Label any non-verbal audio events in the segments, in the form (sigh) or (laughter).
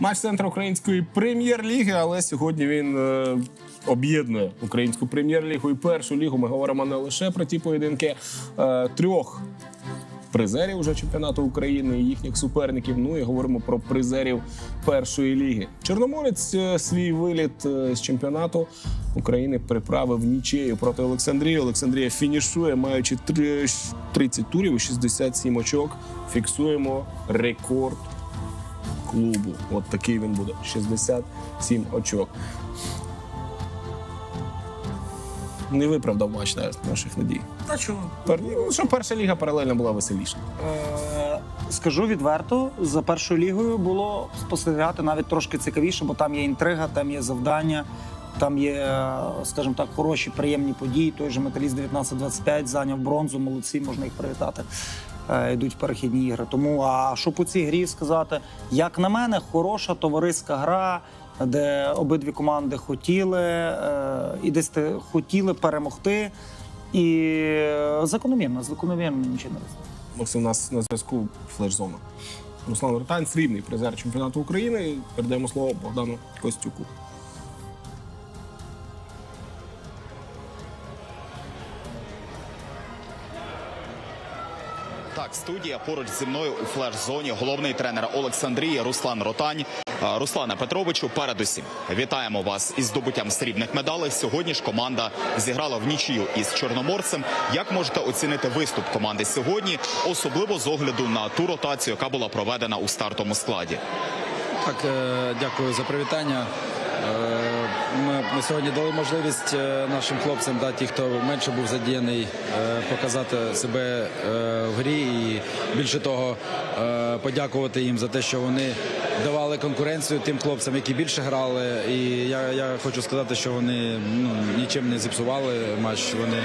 Матч центру української прем'єр-ліги, але сьогодні він е, об'єднує українську прем'єр-лігу і першу лігу. Ми говоримо не лише про ті поєдинки е, трьох призерів уже чемпіонату України і їхніх суперників. Ну і говоримо про призерів першої ліги. Чорноморець е, свій виліт е, з чемпіонату України приправив нічею проти Олександрії. Олександрія фінішує, маючи три- 30 турів і 67 очок. Фіксуємо рекорд клубу. От такий він буде: 67 очок. Не виправдав матч наших надій. Та чого? Пер- ну, Що перша ліга паралельно була веселіша. Е, Скажу відверто, за першою лігою було спостерігати навіть трошки цікавіше, бо там є інтрига, там є завдання, там є, е, скажімо так, хороші, приємні події. Той же металіст 1925 зайняв бронзу, молодці, можна їх привітати. Е, Йдуть перехідні ігри. Тому а що по цій грі сказати, як на мене, хороша товариська гра, де обидві команди хотіли е, і десь хотіли перемогти. І закономірно, закономірно нічого не розумію. Максим, у нас на зв'язку флеш-зона. Руслан Ротань, срібний призер чемпіонату України. Передаємо слово Богдану Костюку. Студія поруч зі мною у флеш-зоні головний тренер Олександрії Руслан Ротань. Е, Руслане Петровичу, передусім вітаємо вас із здобуттям срібних медалей. Сьогодні ж команда зіграла в нічию із чорноморцем. Як можете оцінити виступ команди сьогодні, особливо з огляду на ту ротацію, яка була проведена у стартовому складі? Так, е, дякую за привітання. Ми, сьогодні дали можливість е, нашим хлопцям, да, ті, хто менше був задіяний, е, показати себе е, в грі і більше того, подякувати їм за те, що вони давали конкуренцію тим хлопцям, які більше грали. І я, я хочу сказати, що вони ну, нічим не зіпсували матч. Вони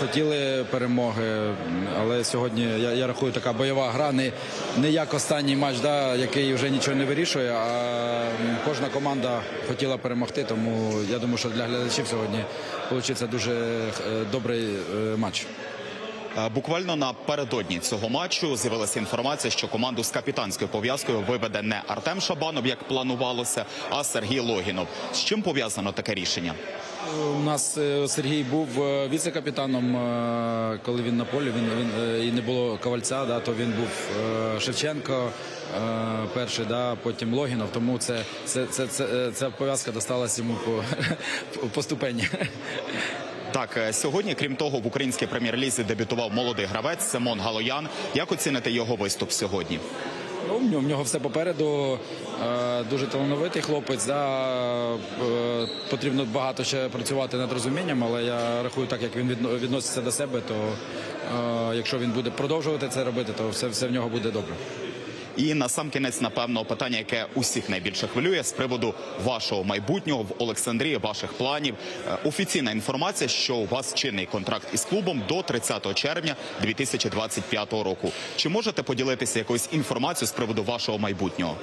хотіли перемоги, але сьогодні я, я рахую така бойова гра, не, не як останній матч, да, який вже нічого не вирішує. А кожна команда хотіла перемогти. Тому я думаю, що для глядачів сьогодні вийде дуже е, добрий е, матч. Е, Буквально напередодні цього матчу з'явилася інформація, що команду з капітанською пов'язкою виведе не Артем Шабанов, як планувалося, а Сергій Логінов. З чим пов'язано таке рішення? У нас е, Сергій був е, віце-капітаном, коли він на полі. Він, він і не було ковальця, да, то він був Шевченко. Перший, да, потім Логінов, тому це, це, це, це, ця пов'язка досталась йому по, (laughs) по ступені. Так, е, сьогодні, крім того, в українській прем'єр-лізі дебютував молодий гравець Симон Галоян. Як оціните його виступ сьогодні? Ну, в нього, все попереду. Е, дуже талановитий хлопець. Да, е, потрібно багато ще працювати над розумінням, але я рахую, так як він відноситься до себе, то якщо він буде продовжувати це робити, то все, все в нього буде добре. І на сам кінець, напевно, питання, яке усіх найбільше хвилює з приводу вашого майбутнього в Олександрії, ваших планів. Е, Офіційна інформація, що у вас чинний контракт із клубом до 30 червня 2025 року. Чи можете поділитися якоюсь інформацією з приводу вашого майбутнього?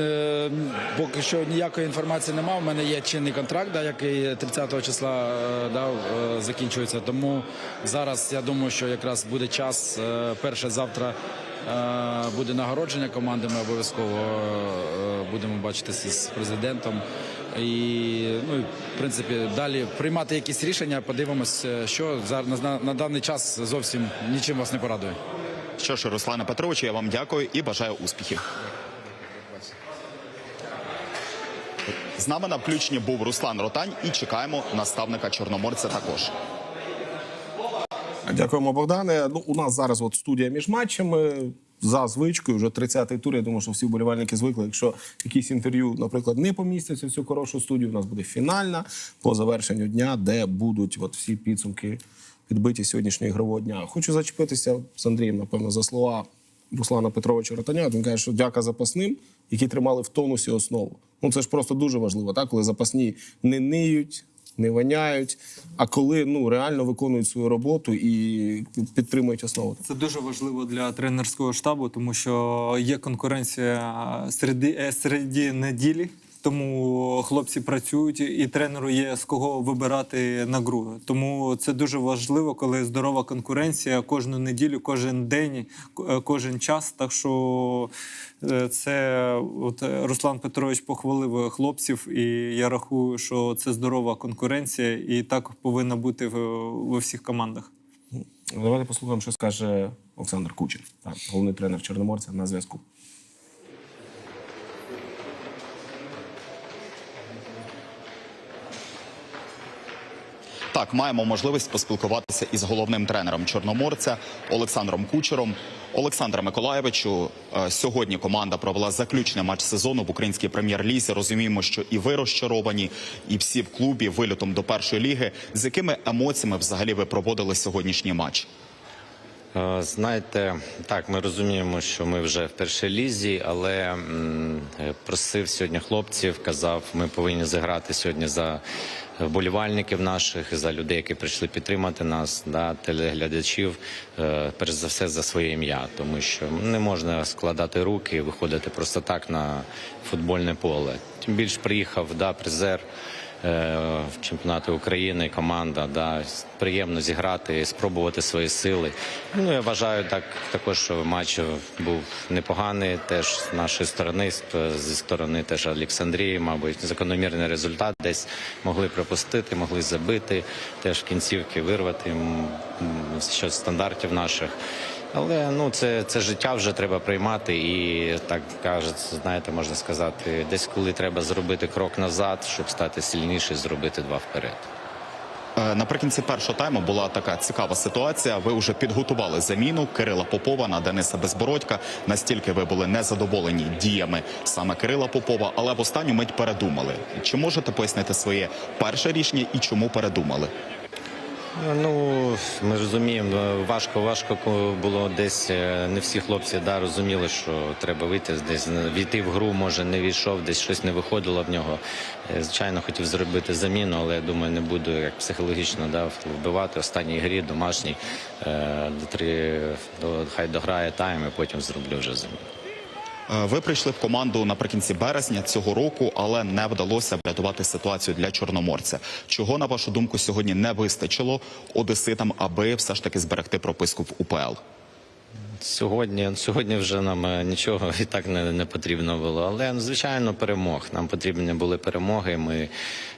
Е, Поки що ніякої інформації немає. У мене є чинний контракт, да, який 30 числа е, да, е, закінчується. Тому зараз я думаю, що якраз буде час. Перше завтра буде нагородження команди. Ми обов'язково будемо бачитися з президентом. І ну, в принципі далі приймати якісь рішення. Подивимось, що зараз на, на даний час зовсім нічим вас не порадує. Що ж, Руслане Петровичу, я вам дякую і бажаю успіхів. З нами на включенні був Руслан Ротань і чекаємо наставника Чорноморця також. Дякуємо, Богдане. Ну, у нас зараз от студія між матчами. За звичкою, вже 30-й тур. Я думаю, що всі вболівальники звикли. Якщо якісь інтерв'ю, наприклад, не помістяться в цю хорошу студію, у нас буде фінальна по завершенню дня, де будуть от всі підсумки підбиті сьогоднішнього ігрового дня. Хочу зачепитися з Андрієм, напевно, за слова Руслана Петровича Ротаня. Він каже, що дяка запасним, які тримали в тонусі основу. Ну це ж просто дуже важливо, так? коли запасні не ниють, не воняють, а коли ну реально виконують свою роботу і підтримують основу. Це дуже важливо для тренерського штабу, тому що є конкуренція серед, е, серед неділі. Тому хлопці працюють, і тренеру є з кого вибирати на гру. Тому це дуже важливо, коли здорова конкуренція кожну неділю, кожен день, кожен час. Так що е, це от е, Руслан Петрович похвалив хлопців, і я рахую, що це здорова конкуренція, і так повинна бути в, всіх командах. Давайте послухаємо, що скаже Олександр Кучер, так, головний тренер Чорноморця на зв'язку. Так, маємо можливість поспілкуватися із головним тренером Чорноморця Олександром Кучером. Олександра Миколаєвичу, е, сьогодні команда провела заключний матч сезону в українській прем'єр-лізі. Розуміємо, що і ви розчаровані, і всі в клубі вильотом до першої ліги. З якими емоціями взагалі ви проводили сьогоднішній матч? Е, Знаєте, так, ми розуміємо, що ми вже в першій лізі, але е, просив сьогодні хлопців, казав, ми повинні зіграти сьогодні за вболівальників наших, за людей, які прийшли підтримати нас, да, телеглядачів, е, перш за все за своє ім'я, тому що не можна складати руки і виходити просто так на футбольне поле. Тим більше приїхав да, призер в чемпіонаті України, команда. Да, приємно зіграти, спробувати свої сили. Ну я вважаю так також, що матч був непоганий. Теж з нашої сторони, зі сторони теж Олександрії, мабуть, закономірний результат. Десь могли пропустити, могли забити, теж кінцівки вирвати щось стандартів наших. Але ну це, це життя вже треба приймати, і так кажуть, знаєте, можна сказати, десь коли треба зробити крок назад, щоб стати сильніше, зробити два вперед. Е, Наприкінці першого тайму була така цікава ситуація. Ви вже підготували заміну Кирила Попова на Дениса Безбородька. Настільки ви були незадоволені діями саме Кирила Попова, але в останню мить передумали. Чи можете пояснити своє перше рішення і чому передумали? Ну ми розуміємо, важко, важко було десь. е, Не всі хлопці да, розуміли, що треба вийти десь війти в гру. Може не війшов, десь щось не виходило в нього. Е, Звичайно, хотів зробити заміну, але я думаю, не буду як психологічно да, вбивати останній грі, домашній е, до три до хай дограє тайм, і потім зроблю вже заміну. Е, Ви прийшли в команду наприкінці березня цього року, але не вдалося врятувати ситуацію для чорноморця. Чого на вашу думку сьогодні не вистачило одеситам, аби все ж таки зберегти прописку в УПЛ? Сьогодні, сьогодні вже нам е, нічого і так не, не потрібно було. Але ну, звичайно, перемог. Нам потрібні були перемоги. Ми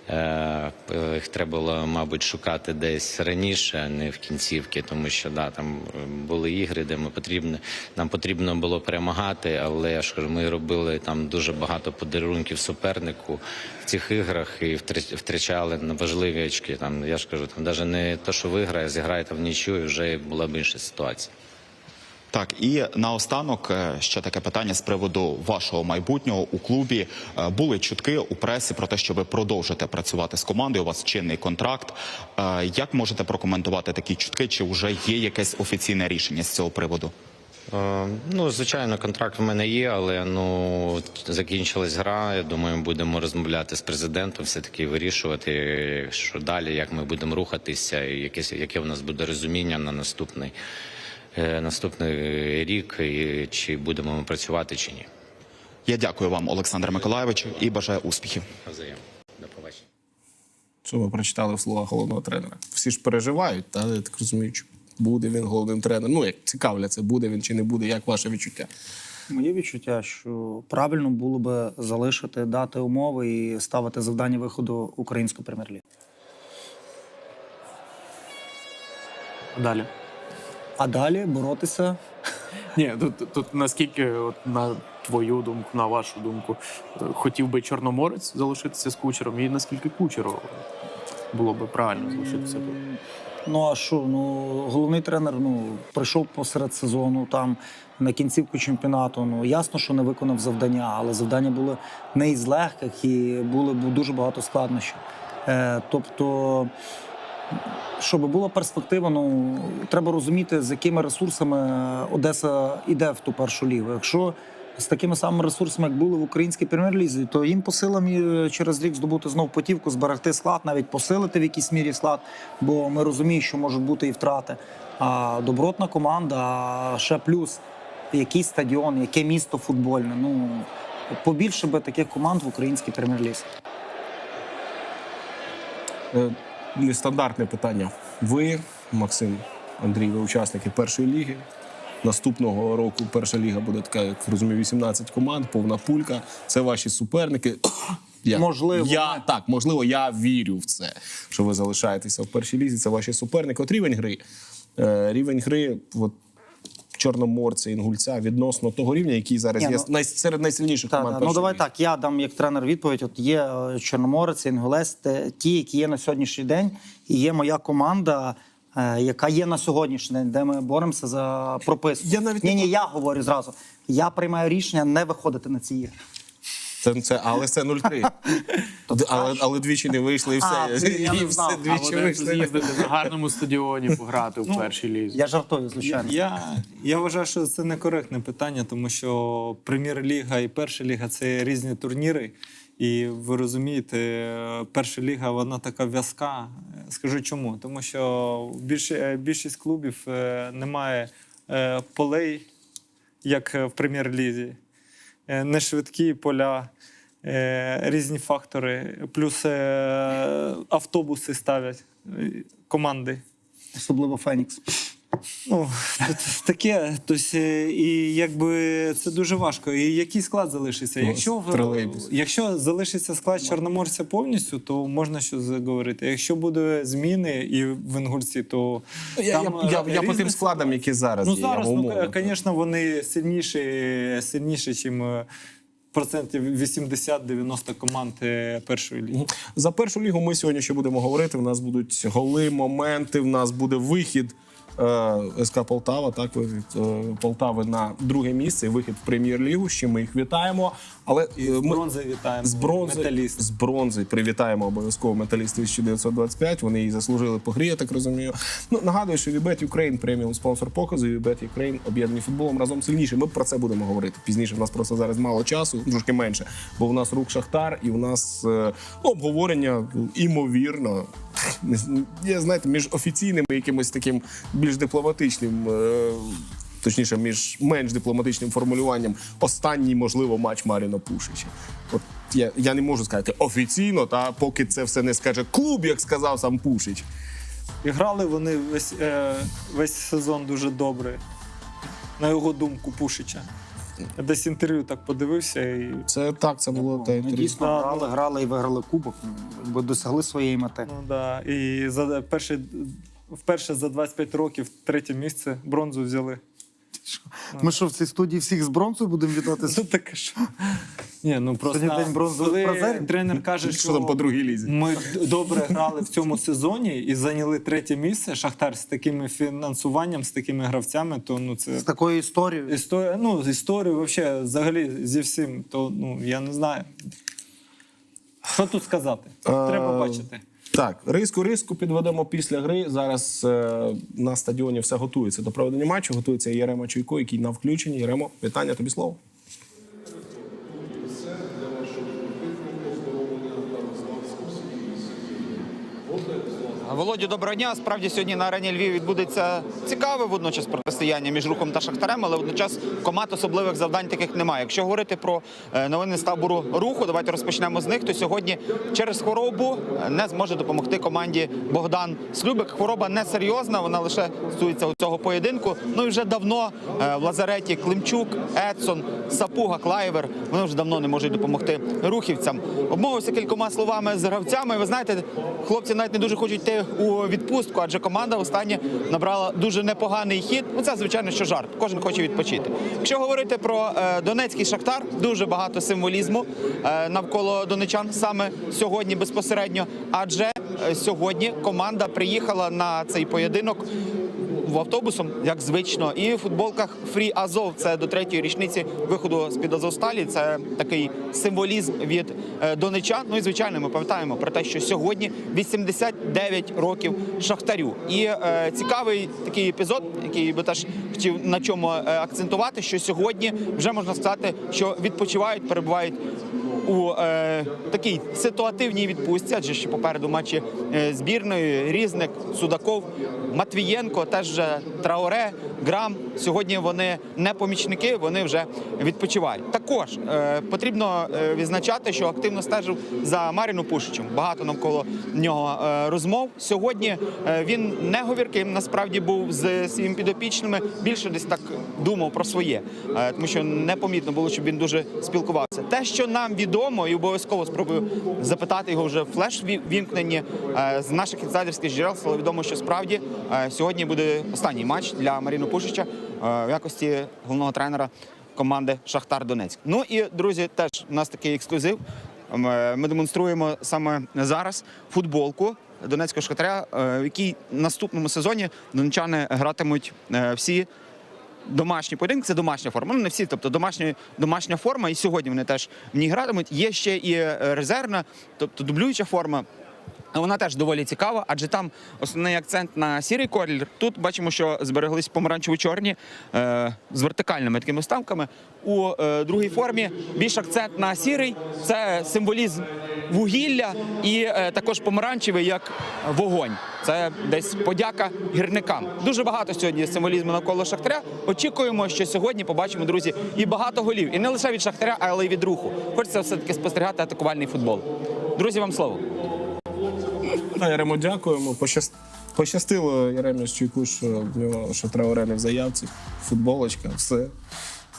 е, їх треба було, мабуть, шукати десь раніше, не в кінцівки, тому що да, там е, були ігри, де ми потрібно, нам потрібно було перемагати. Але ж ми робили там дуже багато подарунків супернику в цих іграх і втрачали важливі очки. Там я ж кажу, там навіть не то, що виграє, зіграєте в нічю, і вже була б інша ситуація. Так, і наостанок е, ще таке питання з приводу вашого майбутнього у клубі. Е, Були чутки у пресі про те, що ви продовжите працювати з командою. У вас чинний контракт. Е, Як можете прокоментувати такі чутки? Чи вже є якесь офіційне рішення з цього приводу? Ну, звичайно, контракт в мене є, але ну закінчилась гра. Я думаю, будемо розмовляти з президентом, все таки вирішувати, що далі, як ми будемо рухатися, і яке, яке в нас буде розуміння на наступний, наступний рік, і чи будемо ми працювати чи ні. Я дякую вам, Олександр Миколаєвич, і бажаю успіхів. Взаємно. До побачення. Що ви прочитали в словах головного тренера? Всі ж переживають, та я так розумію, чи буде він головним тренером. Ну, як цікавляться, буде він чи не буде, як ваше відчуття? Моє відчуття, що правильно було би залишити дати умови і ставити завдання виходу української прем'єр-ліги. Далі. А далі боротися. Ні, тут, тут наскільки, от, на твою думку, на вашу думку, хотів би Чорноморець залишитися з кучером, і наскільки кучеру було би правильно залишитися тут? Ну а що? Ну головний тренер ну прийшов посеред сезону там на кінцівку чемпіонату. Ну ясно, що не виконав завдання, але завдання були не із легких і були дуже багато складнощів. Е, тобто. Щоб була перспектива, ну треба розуміти, з якими ресурсами Одеса йде в ту першу лігу. Якщо з такими самими ресурсами, як були в українській прем'єр-лізі, то їм по силам через рік здобути знов потівку, зберегти склад, навіть посилити в якійсь мірі склад, бо ми розуміємо, що можуть бути і втрати. А добротна команда, а ще плюс який стадіон, яке місто футбольне. Ну побільше би таких команд в українській прем'єр-лізі. Нестандартне питання. Ви, Максим, Андрій, ви учасники першої ліги. Наступного року перша ліга буде така, як розумію, 18 команд, повна пулька. Це ваші суперники. (coughs) Я, Можливо. я так, можливо, я вірю в це, що ви залишаєтеся в першій лізі. Це ваші суперники. От рівень гри. Е, рівень гри, от Чорноморця, Інгульця відносно того рівня, який зараз Ні, є ну- серед найсильніших та, команд. Та, ну давай так. Я дам як тренер відповідь. От є е, Чорноморець, Інгулець, те- ті, які є на сьогоднішній день, і є моя команда. е, Яка є на сьогоднішній день, де ми боремося за прописку? Я навіть ні, ні, я говорю зразу. Я приймаю рішення не виходити на ці ігри. Це, це, але це 0-3. (laughs) Але, але двічі не вийшли і все. А, ти- я (laughs) не все знав. А двічі вони вийшли. з'їздити на гарному стадіоні пограти в першій лізі. Я жартую, звичайно. Я, я вважаю, що це некоректне питання, тому що прем'єр-ліга і перша ліга це різні турніри. І ви розумієте, перша ліга вона така в'язка. Скажу чому? Тому що більш, більшість клубів е, немає е, полей, як в прем'єр-лізі. Е, Не швидкі поля, е, різні фактори, плюс е, автобуси ставлять команди. Особливо Фенікс. Ну, таке, тобто, е, і якби це дуже важко. І який склад залишиться? Ну, Якщо, в- якщо залишиться склад Чорноморця повністю, то можна щось говорити. Якщо буде зміни і в Інгульці, то Я, я, там, я, е, я по тим складам, які зараз Ну є. зараз, ну, звісно, вони сильніші, сильніші, ніж процентів 80-90 команд е, першої ліги. За першу лігу ми сьогодні ще будемо говорити. У нас будуть голи, моменти. В нас буде вихід е, СК Полтава. Так вихід е, Полтави на друге місце. і Вихід в прем'єр-лігу. Ще ми їх вітаємо. Але е, ми Бронзи вітаємо. з бронзи, Металіст. з бронзи привітаємо обов'язково металіст 1925. Вони її заслужили по грі, я так розумію. Ну нагадую, що Вібет Ukraine преміум спонсор показу. Вібет Ukraine об'єднані футболом разом сильніше. Ми про це будемо говорити пізніше. У нас просто зараз мало часу, трошки менше. Бо у нас рук Шахтар, і у нас е, ну, обговорення ну, імовірно. Я знаєте, між офіційним і якимось таким більш дипломатичним. Точніше, між менш дипломатичним формулюванням останній, можливо, матч Маріна Пушича. От я, я не можу сказати офіційно, та поки це все не скаже клуб, як сказав сам Пушич. І грали вони весь, е, весь сезон дуже добре. На його думку, Пушича. Я десь інтерв'ю так подивився і. Це так, це було те Ми інтерв'ю. дійсно Да, грали, грали і виграли кубок, ну, якби досягли своєї мети. Ну, да. І за перші, вперше за 25 років третє місце бронзу взяли. Ми що в цій студії всіх з бронзою будемо вітати? (laughs) Ну таке що. Ні, ну просто день коли тренер каже, що, Що там по другій лізі? ми добре грали в цьому сезоні і зайняли третє місце. Шахтар з таким фінансуванням, з такими гравцями, то ну це З такою історією. історія. Ну, з історією вообще, взагалі зі всім, то ну я не знаю. Що тут сказати? Треба бачити. Так, риску риску підведемо після гри. Зараз е, на стадіоні все готується до проведення матчу. Готується Єрема Чуйко, який на включенні. Єремо, питання тобі слово. Володю, доброго дня. Справді сьогодні на арені Львів відбудеться цікаве водночас протистояння між рухом та шахтарем, але водночас команд особливих завдань таких немає. Якщо говорити про е, новини з табору руху, давайте розпочнемо з них. То сьогодні через хворобу е, не зможе допомогти команді Богдан Слюбик. Хвороба не серйозна, вона лише стосується цього поєдинку. Ну і вже давно е, в лазареті Климчук, Едсон, Сапуга, Клайвер. Вони вже давно не можуть допомогти рухівцям. Обмовився кількома словами з гравцями. Ви знаєте, хлопці навіть не дуже хочуть йти у відпустку, адже команда останнє набрала дуже непоганий хід. Ну це звичайно, що жарт. Кожен хоче відпочити. Якщо говорити про е, Донецький шахтар, дуже багато символізму е, навколо донечан саме сьогодні безпосередньо. Адже е, сьогодні команда приїхала на цей поєдинок в автобусом, як звично, і в футболках Фрі Азов. Це до третьої річниці виходу з під Азовсталі. Це такий символізм від е, донечан. Ну і звичайно, ми пам'ятаємо про те, що сьогодні 89 років шахтарю. І е, цікавий такий епізод, який би теж хотів на чому е, акцентувати, що сьогодні вже можна сказати, що відпочивають, перебувають у е, такій ситуативній відпустці, адже ще попереду матчі е, збірної Різник, Судаков, Матвієнко, теж Траоре, грам. Сьогодні вони не помічники, вони вже відпочивають. Також е, потрібно е, відзначати, що активно стежив за Маріну Пушичем. Багато навколо нього е, розмов. Сьогодні е, він не говірким насправді був з своїми підопічними. Більше десь так думав про своє, тому що непомітно було, щоб він дуже спілкувався. Те, що нам відомо, і обов'язково спробую запитати його вже в флеш вімкненні з наших інсайдерських джерел стало відомо, що справді сьогодні буде останній матч для Маріну Пушича е, в якості головного тренера команди Шахтар Донецьк. Ну і друзі, теж у нас такий ексклюзив. Е, Ми демонструємо саме зараз футболку Донецького Шахтаря, е, в якій наступному сезоні донечани гратимуть всі домашні поєдинки. Це домашня форма. Ну не всі, тобто домашня, домашня форма. І сьогодні вони теж в ній гратимуть. Є ще і резервна, тобто дублююча форма. Вона теж доволі цікава, адже там основний акцент на сірий колір. Тут бачимо, що збереглись помаранчево-чорні е, з вертикальними такими вставками. У е, другій формі більш акцент на сірий це символізм вугілля і е, також помаранчевий як вогонь. Це десь подяка гірникам. Дуже багато сьогодні символізму навколо шахтаря. Очікуємо, що сьогодні побачимо, друзі, і багато голів. І не лише від шахтаря, але й від руху. Хочеться все таки спостерігати атакувальний футбол. Друзі, вам слово. Та, Яремо, дякуємо. Пощас- Пощастило Яремі Чуйку, що в нього що Траорене в заявці, футболочка, все.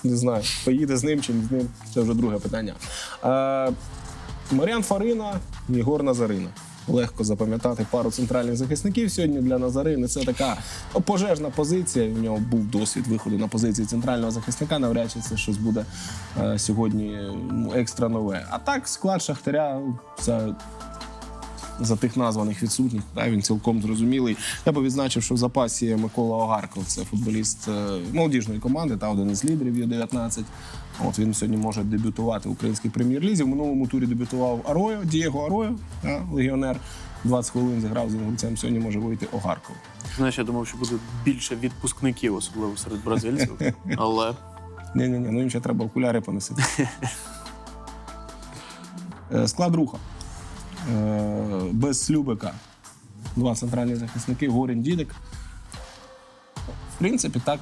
Не знаю, поїде з ним чи не з ним. Це вже друге питання. Е, Маріан Фарина, Єгор Назарина. Легко запам'ятати пару центральних захисників сьогодні для Назарини. Це така пожежна позиція. У нього був досвід виходу на позиції центрального захисника. Навряд чи це щось буде е, сьогодні ну, екстра нове. А так, склад Шахтаря це за тих названих відсутніх. Да, він цілком зрозумілий. Я би відзначив, що в запасі є Микола Огарков. Це футболіст е, молодіжної команди та один із лідерів Ю-19. От він сьогодні може дебютувати в українській прем'єр-лізі. В минулому турі дебютував Арою, Дієго Арою, да, легіонер. 20 хвилин зіграв з інгульцем. Сьогодні може вийти Огарков. Знаєш, я думав, що буде більше відпускників, особливо серед бразильців. (laughs) Але Ні, ні, ні, ну їм ще треба окуляри поносити. (laughs) Е, Склад руха. Е, Без Слюбика. Два центральні захисники, Горін Дідик. В принципі, так.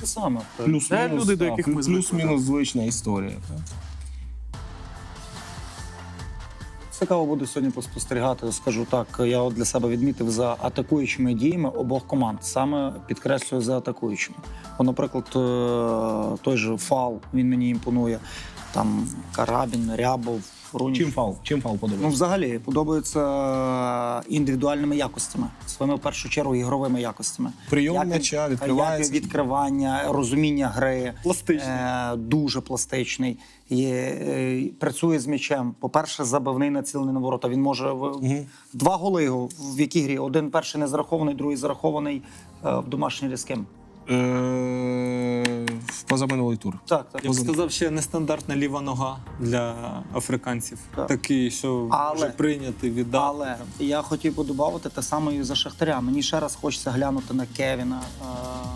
Те саме. Плюс-мінус, Це люди, до яких ми плюс-мінус звична історія. Так. Цікаво буде сьогодні поспостерігати. Скажу так, я от для себе відмітив за атакуючими діями обох команд. Саме підкреслюю за атакуючими. Бо, наприклад, е, той же фал він мені імпонує. Там Карабін, Рябов, Руніч. Чим фал? Чим фал Ну, взагалі подобається індивідуальними якостями, своїми в першу чергу ігровими якостями. Прийом Як м'яча, відкривається. як відкривання, розуміння гри. Пластичний. Е, дуже пластичний. Є, е, працює з м'ячем. По-перше, забивний націлений на ворота. Він може в два голи його в якій грі. Один перший не зарахований, другий зарахований е, в домашній з ким. Е, в позаминулий тур. Так, так. Я б сказав, ще нестандартна ліва нога для африканців. Так. Такий, що Але- може прийняти, віддати. Але я хотів би додати те саме і за Шахтаря. Мені ще раз хочеться глянути на Кевіна, е,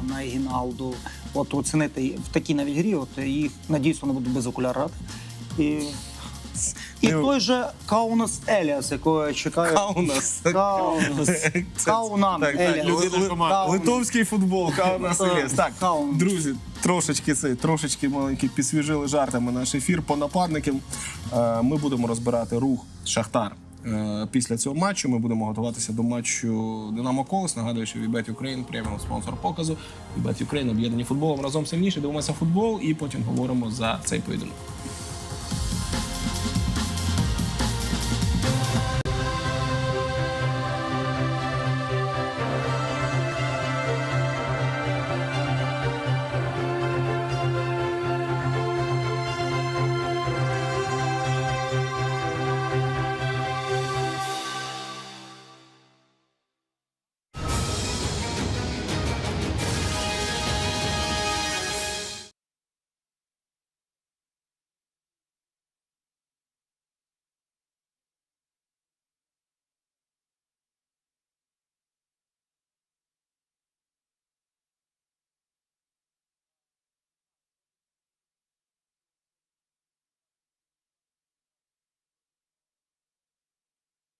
на Егіналду, от оцінити в такій навіть грі. От їх надіюсь, вони будуть без окуляр грати. І, і Ну, той же Каунас Еліас, якого я чекаю. Каунас. Каунас. Каунан Так, так, Еліас. людина команди. Каунас. Литовський футбол, Каунас Так, Еліас. Так, Каунас. друзі, трошечки це, трошечки маленькі підсвіжили жартами наш ефір по нападникам. Е, Ми будемо розбирати рух Шахтар. Е, Після цього матчу ми будемо готуватися до матчу Динамо Колос. Нагадую, що Вібет Україн преміум спонсор показу. Вібет Україн об'єднані футболом разом сильніше. Дивимося футбол і потім говоримо за цей поєдинок.